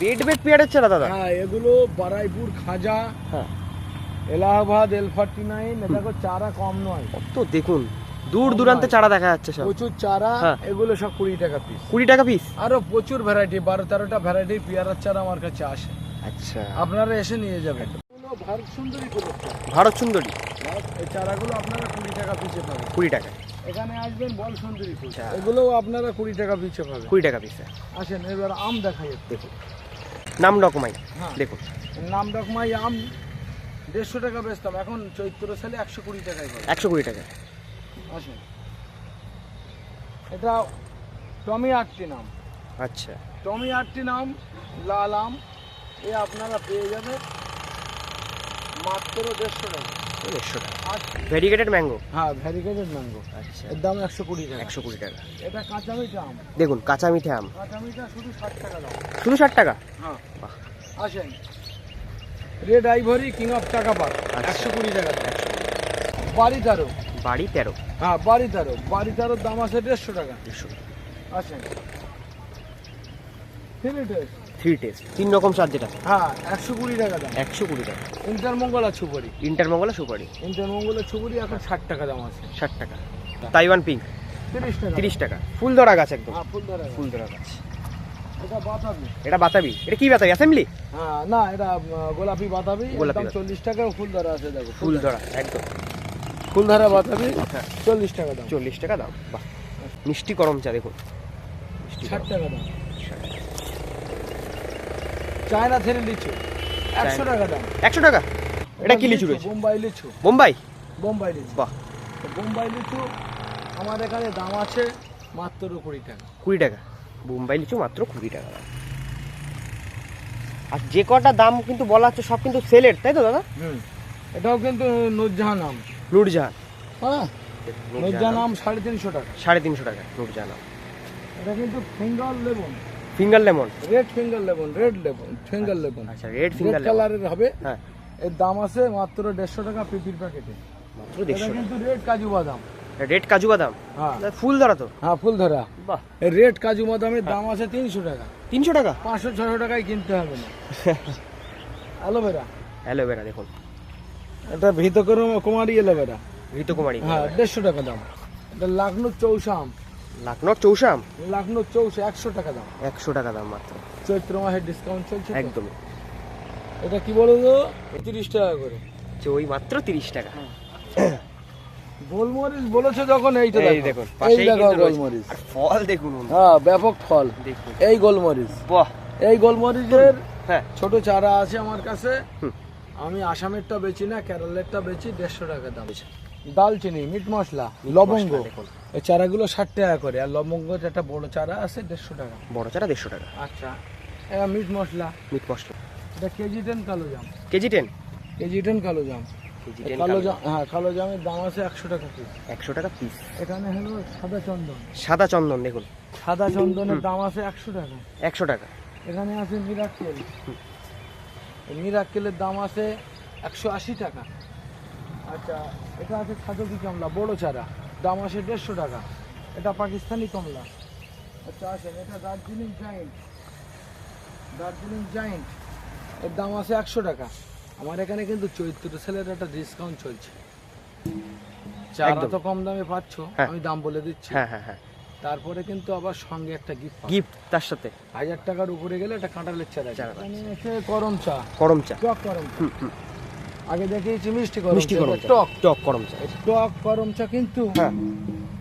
Bed bed পেয়ারের চারা দাদা? হ্যাঁ এগুলো বারাইপুর খাজা হ্যাঁ। এলাহাবাদ এল ফর্টি নাইন দেখো চারা কম নয়। তো দেখুন দূর দূরান্তে চারা দেখা যাচ্ছে সব। প্রচুর চারা হ্যাঁ। এগুলো সব কুড়ি টাকা পিস কুড়ি টাকা পিস আরও প্রচুর ভ্যারাইটি বারো তেরোটা ভ্যারাইটি পেয়ারার চারা আমার কাছে আসে। আচ্ছা। আপনারা এসে নিয়ে যাবেন। ভারত সুন্দরী ভারত সুন্দরী? এই চারাগুলো আপনারা কুড়ি টাকা পিছে পাবেন। কুড়ি টাকা। এখানে আসবেন বল সুন্দরী ফুল। আচ্ছা। এগুলোও আপনারা কুড়ি টাকা পিছে পাবেন। কুড়ি টাকা পিস। আসেন এবার আম দেখা যাচ্ছে নাম ডকুমাই হ্যাঁ। দেখুন। নাম ডকমাই আম দেড়শো টাকা বেচতাম। এখন চৈত্র সালে একশো কুড়ি টাকায় একশো কুড়ি টাকা আসেন। এটা টমি আটটি নাম। আচ্ছা। টমি আটটি নাম লাল আম এ আপনারা পেয়ে যাবে মাত্র দেড়শো টাকা। দেড়শো টাকা। ম্যাঙ্গো? হ্যাঁ ভ্যারিকেটেড ম্যাঙ্গো। আচ্ছা। এর দাম একশো কুড়ি টাকা। একশো কুড়ি টাকা। এটা কাঁচা মিঠা আম। দেখুন কাঁচা মিঠে আম। কাঁচা মিঠা শুধু ষাট টাকা দাম। শুধু ষাট টাকা? হ্যাঁ। আসেন। রেড আইভরি কিং অফ টাকা পার আচ্ছা। একশো কুড়ি টাকা বাড়ি তারও বাড়ি তেরো? হ্যাঁ বাড়ি তারও বাড়ি তারও দাম আছে দেড়শো টাকা। দেড়শো আসেন। ফিনিটেস থ্রি টেস্ট তিন রকম চার যেটা হ্যাঁ একশো কুড়ি টাকা দাম। একশো কুড়ি টাকা। ইন্টারমঙ্গলা ছুপরি ইন্টারমঙ্গলা সুপারি। ইন্টারমঙ্গলা ছুপরি এখন ষাট টাকা দাম আছে। ষাট টাকা। তাইওয়ান পিঙ্ক তিরিশ টাকা। তিরিশ টাকা। ফুল ধরা গাছ একদম। হ্যাঁ ফুল ধরা ফুল ধরা গাছ। এটা বাতাবি। এটা কি বাতাবি? অ্যাসেম্বলি হ্যাঁ না এটা গোলাপি বাতাবি। গোলাপি চল্লিশ টাকা ফুল ধরা আছে দেখো। ফুল ধরা একদম। ফুল ধরা বাতাবি হ্যাঁ। চল্লিশ টাকা দাম। চল্লিশ টাকা দাম বাহ। মিষ্টি করম চা দেখুন। ষাট টাকা দাম। চায়না থেরি লিচু একশো টাকা দাম। একশো টাকা? এটা কি লিচু রয়েছে? বোম্বাই লিচু। বোম্বাই? বোম্বাই লিচু। বাহ। বোম্বাই লিচু আমার এখানে দাম আছে মাত্র কুড়ি টাকা। কুড়ি টাকা। বোম্বাই লিচু মাত্র কুড়ি টাকা। দাম আর যে কটা দাম কিন্তু বলা হচ্ছে সব কিন্তু সেলের তাই তো দাদা? হুম। এটাও কিন্তু নুরজাহান আম নুরজাহান। হ্যাঁ? নুরজাহান। আম সাড়ে তিনশো টাকা। সাড়ে তিনশো টাকা নুরজাহান এটা কিন্তু finger lemon. Finger lemon red finger lemon red lemon finger lemon আচ্ছা রেড ফিঙ্গার লেমন কালারের হবে। হ্যাঁ। এর দাম আছে মাত্র দেড়শো টাকা পিপির প্যাকেটে মাত্র দেড়শো কিন্তু রেড কাজু বাদাম। রেড কাজু বাদাম? হ্যাঁ। ফুল ধরা তো? হ্যাঁ ফুল ধরা। বাহ। রেড কাজু বাদামের দাম আছে তিনশো টাকা। তিনশো টাকা? পাঁচশো ছশো টাকায় কিনতে হবে না। অ্যালোভেরা অ্যালোভেরা দেখুন। এটা ভিত কুমারী অ্যালোভেরা ঘৃতকুমারী হ্যাঁ দেড়শো টাকা দাম। এটা লাখনৌ চৌষা আম লাকনোর চৌসাম লাখনৌ চৌষা একশো টাকা দাম। একশো টাকা দাম মাত্র। চৈত্র মাসের ডিসকাউন্ট চলছে তো। একদমই। এটা কি বলো তো? তিরিশ টাকা করে। ওই মাত্র তিরিশ টাকা। গোলমরিচ বলেছ যখন এইটা এই দেখো। দেখুন এই দেখো গোলমরিচ। ফল দেখুন হ্যাঁ ব্যাপক ফল। দেখুন। এই গোলমরিচ। বাহ। এই গোলমরিচের হ্যাঁ। ছোট চারা আছে আমার কাছে। আমি আসামেরটা বেচি না কেরলেরটা বেচি দেড়শো টাকা দাম। দালচিনি মিট মশলা লবঙ্গ। দেখুন। এই চারাগুলো ষাট টাকা করে আর লবঙ্গ একটা বড় চারা আছে দেড়শো টাকা। বড় চারা দেড়শো টাকা। আচ্ছা এবার মিট মশলা। মিট মশলা। এটা কেজি টেন কালো জাম। KG ten? কেজি টেন কালো জাম। কালো জাম হ্যাঁ কালো জামের দাম আছে একশো টাকা পিস একশো টাকা পিস এখানে হলো সাদা চন্দন। সাদা চন্দন দেখুন। সাদা চন্দনের দাম আছে একশো টাকা। একশো টাকা। এখানে আছে মিরাক্কেল। মিরাক্কেলের দাম আছে একশো আশি টাকা। আচ্ছা এটা আছে খাদকি কমলা বড় চারা। দাম আছে দেড়শো টাকা। এটা পাকিস্তানি কমলা। আচ্ছা আসেন এটা দার্জিলিং জায়েন্ট দার্জিলিং জায়েন্ট এর দাম আছে একশো টাকা। আমার এখানে কিন্তু চৈত্র সেলের একটা ডিসকাউন্ট চলছে। চারা। তো কম দামে পাচ্ছ হ্যাঁ। আমি দাম বলে দিচ্ছি। হ্যাঁ হ্যাঁ হ্যাঁ। তারপরে কিন্তু আবার সঙ্গে একটা গিফট গিফট তার সাথে। হাজার টাকার উপরে গেলে একটা কাঁঠালের চারা। করম চা। করম চা। করম চা। আগে দেখিয়েছি মিষ্টি করম মিষ্টি করম টক। টক করম চা। টক করম চা কিন্তু হ্যাঁ।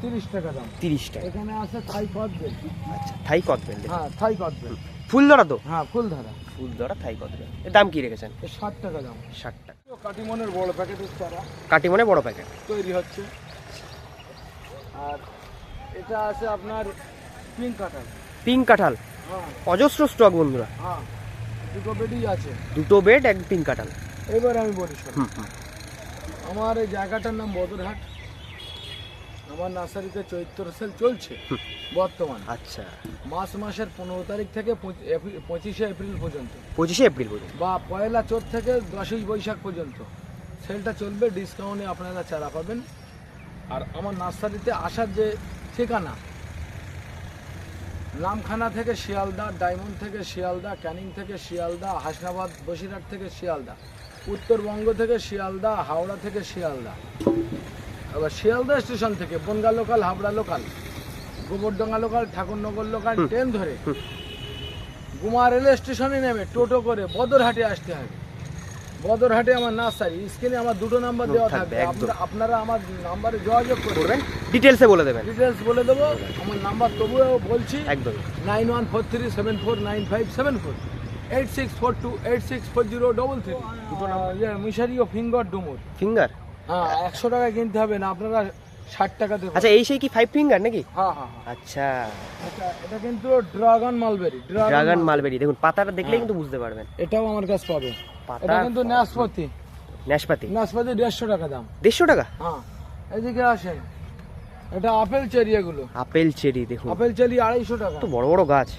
তিরিশ টাকা দাম। তিরিশ টাকা। এখানে আছে থাই কদবেল আচ্ছা থাই কদবেল। হ্যাঁ থাই কদবেল ফুল ধরা তো? হ্যাঁ ফুল ধারা ফুল ধরা থাই কদবেল এর দাম কি রেখেছেন? ষাট টাকা দাম। ষাট টাকা। কাটিমনের বড় প্যাকেটের চারা। কাটিমনে বড় প্যাকেট তৈরি হচ্ছে। আর এটা আছে আপনার পিঙ্ক কাঁঠাল। পিঙ্ক কাঁঠাল? হ্যাঁ। অজস্র স্টক বন্ধুরা। হ্যাঁ দুটো বেডই আছে। দুটো বেড এক পিঙ্ক কাঁঠাল। এবার আমি বলি আমার এই জায়গাটার নাম বদরহাট। আমার নার্সারিতে চৈত্র সেল চলছে বর্তমান। আচ্ছা। মাস মাসের পনেরো তারিখ থেকে পঁচি- পঁচিশে এপ্রিল পর্যন্ত। পঁচিশে এপ্রিল পর্যন্ত। বা পয়লা চোদ্দ থেকে দশই বৈশাখ পর্যন্ত। সেলটা চলবে ডিসকাউন্টে আপনারা চারা পাবেন। আর আমার নার্সারিতে আসার যে ঠিকানা নামখানা থেকে শিয়ালদা ডায়মন্ড থেকে শিয়ালদা ক্যানিং থেকে শিয়ালদা হাসনাবাদ বসিরহাট থেকে শিয়ালদা। উত্তরবঙ্গ থেকে শিয়ালদা হাওড়া থেকে শিয়ালদা। আবার শিয়ালদা স্টেশন থেকে Bangaon local Habra local Gobardanga local Thakurnagar local train ধরে গুমা রেল স্টেশনে নেমে টোটো করে বদরহাটে আসতে হবে। বদরহাটে আমার নার্সারি স্ক্রিনে আমার দুটো নাম্বার দেওয়া থাকবে, আপনারা- আমার নাম্বারে যোগাযোগ করবেন? করবেন ডিটেলসে বলে দেবেন। ডিটেলস বলে দেবো। আমার নাম্বার তবুও বলছি। একদম। Nine one four three seven four nine five seven four eight six four two eight six four zero double three দুটো নাম্বার মিশারি ও ফিঙ্গার ডুমুর ফিঙ্গার হ্যাঁ একশো টাকা কিনতে হবে না আপনারা ষাট টাকা দেবেন আচ্ছা এই সেই কি ফাইভ ফিঙ্গার নাকি? হ্যাঁ হ্যাঁ হ্যাঁ। আচ্ছা। আচ্ছা এটা কিন্তু ড্রাগন মালবেরি ড্রাগন মালবেরি দেখুন পাতাটা দেখলেই কিন্তু বুঝতে পারবেন। এটাও আমার কাছে পাবে এটা কিন্তু নাশপাতি। নাশপাতি? নাশপাতি দেড়শো টাকা দাম। দেড়শো টাকা? হ্যাঁ এদিকে আসেন। এটা আপেল চেরি এগুলো। আপেল চেরি দেখুন। আপেল চেরি আড়াইশো টাকা। তো বড় বড় গাছ।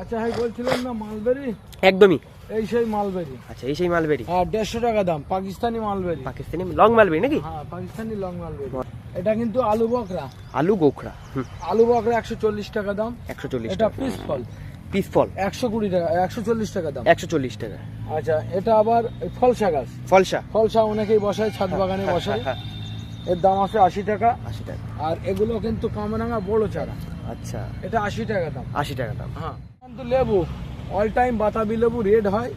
আচ্ছা হ্যাঁ বলছিলেন না মালবেরি? একদমই। এই সেই মালবেরি। আচ্ছা এই সেই মালবেরি। হ্যাঁ দেড়শো টাকা দাম Pakistani mulberry. Pakistani long mulberry নাকি? হ্যাঁ পাকিস্তানি লং মালবেরি। এটা কিন্তু আলু বকরা। আলু গোখরা আলু বকরা একশো চল্লিশ টাকা দাম। একশো চল্লিশ এটা পিস ফল। পিস ফল একশো কুড়ি টাকা একশো চল্লিশ টাকা দাম। একশো চল্লিশ টাকা। আচ্ছা এটা আবার ফলসা গাছ। ফলসা। ফলসা অনেকেই বসায় ছাদ বাগানে হ্যাঁ, বসায়। হ্যাঁ, এর দাম আছে আশি টাকা। আশি টাকা। আর এগুলো কিন্তু কামরাঙা বড় চারা। আচ্ছা। এটা আশি টাকা দাম। আশি টাকা দাম। হ্যাঁ। কিন্তু লেবু অল টাইম বাতাবি লেবু রেড হয়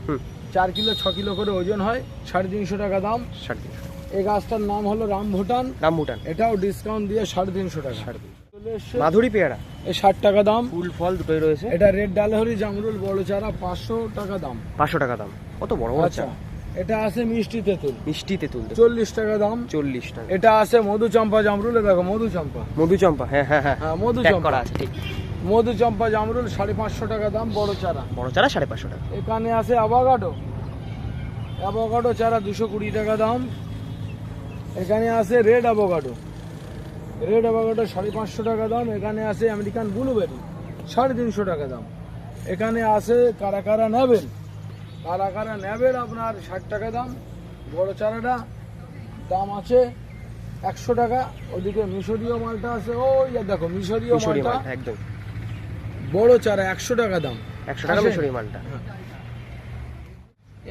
চার কিলো ছ কিলো করে ওজন হয় সাড়ে তিনশো টাকা দাম। সাড়ে তিনশো এই গাছটার নাম হলো রাম ভুটান। রামবুটান এটাও ডিসকাউন্ট দিয়ে সাড়ে তিনশো টাকা। সাড়ে মাধুরী পেয়ারা। এই ষাট টাকা দাম। ফুল ফল দুটোই রয়েছে। এটা রেড ডালহরি জামরুল বড় চারা পাঁচশো টাকা দাম। পাঁচশো টাকা দাম। কত বড় বড় আচ্ছা এটা আছে মিষ্টি তেঁতুল। মিষ্টি তেঁতুল চল্লিশ টাকা দাম। চল্লিশ টাকা। এটা আছে মধু চম্পা জামরুল দেখো মধু চম্পা মধু চম্পা হ্যাঁ হ্যাঁ। হ্যাঁ হ্যাঁ মধু চম্পা আছে ঠিক। মধু চম্পা জামরুল সাড়ে পাঁচশো টাকা দাম বড় চারা। বড় চারা সাড়ে পাঁচশো টাকা। এখানে আছে অ্যাভোকাডো অ্যাভোকাডো চারা দুশো কুড়ি টাকা দাম। এখানে আছে রেড অ্যাভোকাডো রেড অ্যাভোকাডো সাড়ে পাঁচশো টাকা দাম। এখানে আছে আমেরিকান ব্লুবেরি সাড়ে তিনশো টাকা দাম। এখানে আছে কারা কারা নেবেন কারা কারা নেবেন আপনার ষাট টাকা দাম। বড় চারাটা দাম আছে একশো টাকা। ওদিকে মিশরীয় মালটা আছে ওই দেখো মিশরীয় মিশরি মালটা। মালটা একদম। বড় চারা একশো টাকা দাম। একশো টাকা আসেন। মিশরি মালটা।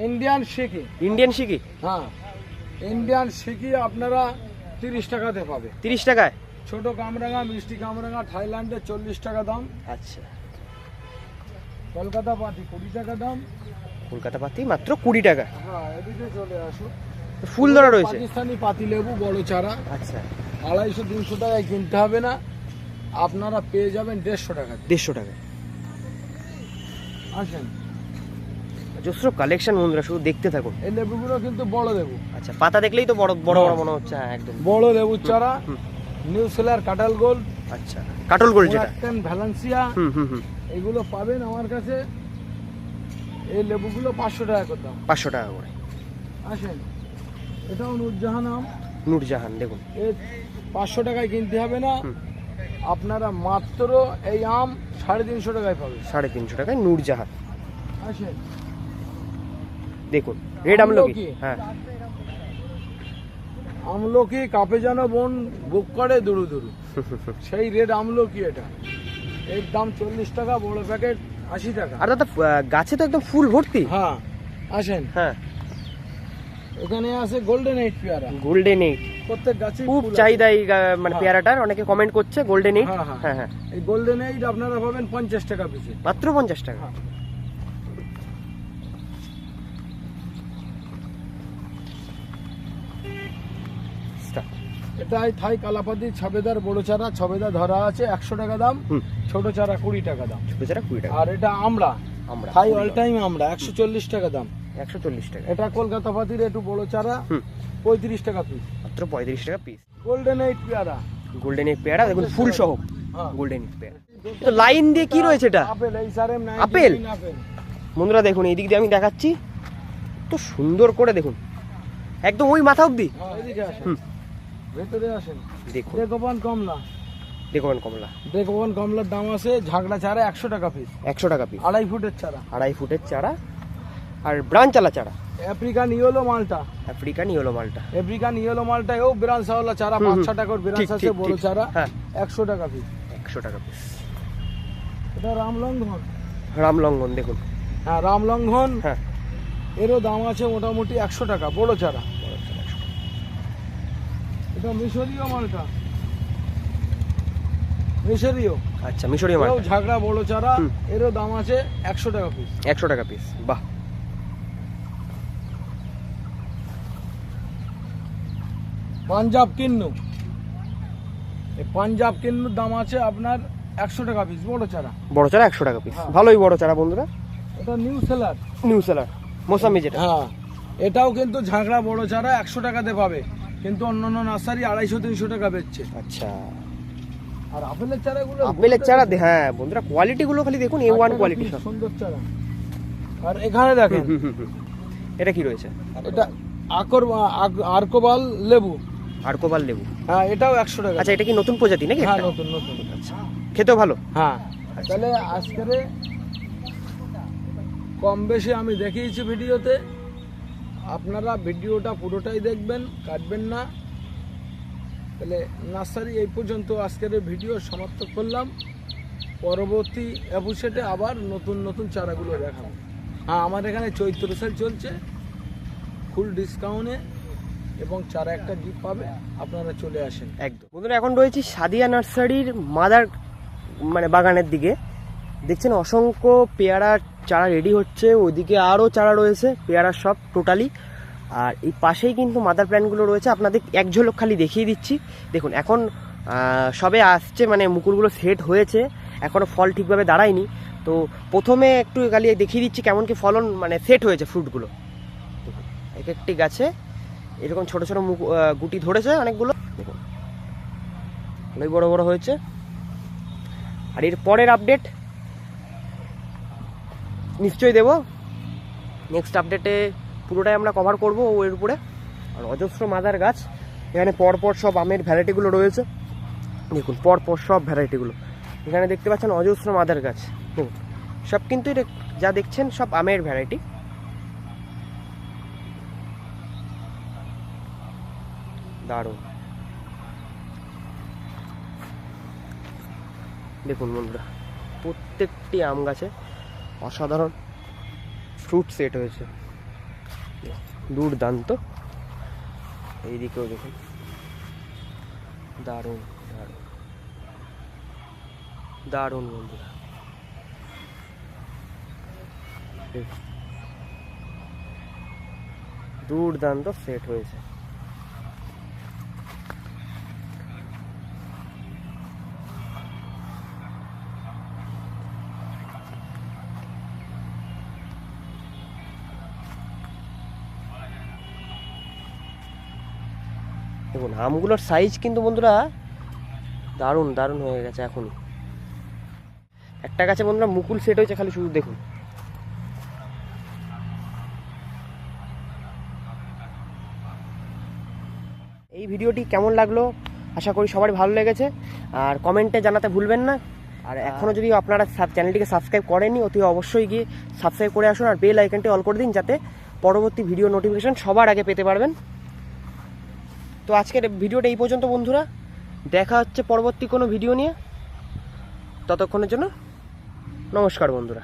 ইন্ডিয়ান শিখি ইন্ডিয়ান শিকি হ্যাঁ। ইন্ডিয়ান শিখি আপনারা তিরিশ টাকাতে পাবে। তিরিশ টাকায়? ছোট কামরাঙা মিষ্টি কামরাঙা থাইল্যান্ডে চল্লিশ টাকা দাম। আচ্ছা। কলকাতা পাতি কুড়ি টাকা দাম। কলকাতা পাতি মাত্র কুড়ি টাকা। হ্যাঁ এদিকে চলে আসো ফুল ধরা রয়েছে। পাকিস্তানি পাতি লেবু বড় চারা। আচ্ছা। আড়াইশো তিনশো টাকায় কিনতে হবে না। আপনারা পেয়ে যাবেন দেড়শো টাকা দেড়শো টাকা। আসেন। অজস্র কালেকশন বন্ধুরা শুধু দেখতে থাকুন। এই লেবুগুলো কিন্তু বড় লেবু। আচ্ছা পাতা দেখলেই তো বড় বড় বড় মনে হচ্ছে। হ্যাঁ একদম। বড় লেবুর চারা। নিউ সেলার কাটাল গোল্ড আচ্ছা কাটল গোল্ড যেটা। ভ্যালেন্সিয়া হুম হুম এগুলো পাবেন আমার কাছে। এই লেবুগুলো পাঁচশো টাকা করে দাম। পাঁচশো টাকা করে। আসেন। এটাও নুরজাহান আম। নূরজাহান দেখুন। এর পাঁচশো টাকায় কিনতে হবে না। আপনারা মাত্র এই আম সাড়ে তিনশো টাকায় পাবেন। সাড়ে তিনশো টাকায় নূরজাহান। আসেন। দেখুন রেড আমলকি। হ্যাঁ। আমলকি কাপে যেন বোন বুক করে দুরু দুরু। সেই রেড আমলকি এটা। এর দাম চল্লিশ টাকা বড় প্যাকেট আশি টাকা। আর দাদা গাছে তো একদম ফুল ভর্তি। হ্যাঁ আসেন। হ্যাঁ। এখানে আছে গোল্ডেন এইট পেয়ারা। গোল্ডেন এইট প্রত্যেক গাছে খুব চাহিদা এই মানে হ্যাঁ। পেয়ারাটার অনেকে কমেন্ট করছে গোল্ডেন এইট হ্যাঁ, হ্যাঁ। হ্যাঁ হ্যাঁ। এই গোল্ডেন এইট আপনারা পাবেন পঞ্চাশ টাকা পিসে মাত্র পঞ্চাশ টাকা। হ্যাঁ। এটাই থাই কালাপাতি ছবেদার বড় চারা ছবেদা ধরা আছে একশো টাকা দাম ছোট চারা কুড়ি টাকা দাম। ছোটো চারা কুড়ি টাকা। আর এটা আমরা আমরা থাই অল টাইম আমরা একশো চল্লিশ টাকা দাম। একশো চল্লিশ টাকা। এটা কলকাতা পাতির একটু বড় চারা পঁয়ত্রিশ টাকা পিস মাত্র পঁয়ত্রিশ টাকা পিস গোল্ডেন এইট পেয়ারা। গোল্ডেন এইট পেয়ারা দেখুন ফুল সহ। হ্যাঁ। গোল্ডেন এইট পেয়ারা। তো লাইন দিয়ে কি রয়েছে এটা? আপেল বন্ধুরা দেখুন এই দিক দিয়ে আমি দেখাচ্ছি। তো সুন্দর করে দেখুন। একদম ওই মাথা অবধি? হ্যাঁ। দেখুন। কমলা। কমলা। কমলার দাম আছে ঝাগড়া চারা একশো টাকা পিস একশো টাকা পিস আড়াই ফুটের চারা। আড়াই ফুটের চারা আর ব্রাঞ্চালা চারা। আফ্রিকান ইয়েলো মালটা আফ্রিকান ইয়েলো মালটা আফ্রিকান ইয়েলো মালটা এও ব্রাঞ্চওয়ালা চারা পাঁচ। ছ টাকার ঠিক, আছে বড় চারা হ্যাঁ। একশো টাকা পিস একশো টাকা পিস এটা রামলঙ্ঘন রামলঙ্ঘন দেখুন। হ্যাঁ রামলঙ্ঘন হ্যাঁ। এরও দাম আছে মোটামুটি একশো টাকা বড় চারা। এটা মিশরীয় মালটা। মিশরীয়। আচ্ছা মিশরীয় এটাও ঝাগড়া বড় চারা এরও দাম আছে একশো টাকা পিস একশো টাকা পিস বাহ। পাঞ্জাব কিন্নু। এই পাঞ্জাব কিন্নুর দাম আছে আপনার একশো টাকা পিস বড় চারা। বড় চারা একশো টাকা পিস হ্যাঁ। ভালোই বড় চারা বন্ধুরা। এটা নিউ সেলার নিউ সেলার মোসাম্বি যেটা। হ্যাঁ। এটাও কিন্তু ঝাঁকড়া বড় চারা একশো টাকাতে পাবে। কিন্তু অন্যান্য নার্সারি আড়াইশো তিনশো টাকা বেচছে। আচ্ছা। আর আপেলের চারাগুলো আপেলের চারা হ্যাঁ বন্ধুরা কোয়ালিটি গুলো খালি দেখুন এ ওয়ান কোয়ালিটি সুন্দর চারা। আর এখানে দেখেন। এটা কি রয়েছে? এটা আকর আর্কোবাল লেবু। আর কোবাল লেবু? হ্যাঁ এটাও একশো টাকা। আচ্ছা এটা কি নতুন প্রজাতি নাকি হ্যাঁ নতুন নতুন। আচ্ছা খেতেও ভালো? হ্যাঁ তাহলে আজকের কম বেশি আমি দেখিয়েছি ভিডিওতে। আপনারা ভিডিওটা পুরোটাই দেখবেন কাটবেন না। তাহলে নার্সারি এই পর্যন্ত আজকের ভিডিও সমাপ্ত করলাম। পরবর্তী এপিসোডে আবার নতুন নতুন চারাগুলো দেখাবো। হ্যাঁ আমার এখানে চৈত্র সেল চলছে। ফুল ডিসকাউন্টে এবং চারা একটা গিফট পাবে, আপনারা চলে আসেন। একদম। বন্ধুরা, এখন রয়েছি সাদিয়া নার্সারির মাদার মানে বাগানের দিকে। দেখছেন, অসংখ্য পেয়ারার চারা রেডি হচ্ছে। ওইদিকে আরও চারা রয়েছে পেয়ারার সব টোটালি আর এই পাশেই কিন্তু মাদার প্ল্যান্টগুলো রয়েছে। আপনাদের এক ঝলক খালি দেখিয়ে দিচ্ছি। দেখুন, এখন সবে আসছে মানে মুকুলগুলো সেট হয়েছে। এখনও ফল ঠিকভাবে দাঁড়ায়নি। তো প্রথমে একটু খালি দেখিয়ে দিচ্ছি কেমন কি ফলন মানে সেট হয়েছে ফ্রুটগুলো এক একটি গাছে এরকম ছোট ছোট আহ, গুটি ধরেছে অনেকগুলো। দেখুন। অনেক বড় বড় হয়েছে। আর এর পরের আপডেট নিশ্চয়ই দেব। নেক্সট আপডেটে পুরোটাই আমরা কভার করব ও এর উপরে। আর অজস্র মাদার গাছ। এখানে পরপর সব আমের ভ্যারাইটিগুলো রয়েছে। দেখুন পরপর সব ভ্যারাইটিগুলো এখানে দেখতে পাচ্ছেন অজস্র মাদার গাছ। দেখুন সব কিন্তু যা দেখছেন সব আমের ভ্যারাইটি দারুণ। দেখুন বন্ধুরা, প্রত্যেকটি আম গাছে অসাধারণ ফ্রুট সেট হয়েছে। দুর্দান্ত। এইদিকেও দেখুন। দারুণ দারুণ। দারুণ বন্ধুরা। দুর্দান্ত সেট হয়েছে। দেখুন, আমগুলোর সাইজ কিন্তু বন্ধুরা দারুণ দারুণ হয়ে গেছে এখনই একটা গাছে বন্ধুরা মুকুল সেট হয়েছে, খালি শুধু দেখুন। এই ভিডিওটি কেমন লাগল? আশা করি সবারই ভালো লেগেছে। আর কমেন্টে জানাতে ভুলবেন না। আর এখনও যদি আপনারা চ্যানেলটিকে সাবস্ক্রাইব করেননি, অতি অবশ্যই গিয়ে সাবস্ক্রাইব করে আসুন আর বেল আইকনটি অল করে দিন, যাতে পরবর্তী ভিডিও নোটিফিকেশন সবার আগে পেতে পারবেন। তো আজকের ভিডিওটা এই পর্যন্ত, বন্ধুরা। দেখা হচ্ছে পরবর্তী কোনো ভিডিও নিয়ে। ততক্ষণের জন্য নমস্কার, বন্ধুরা।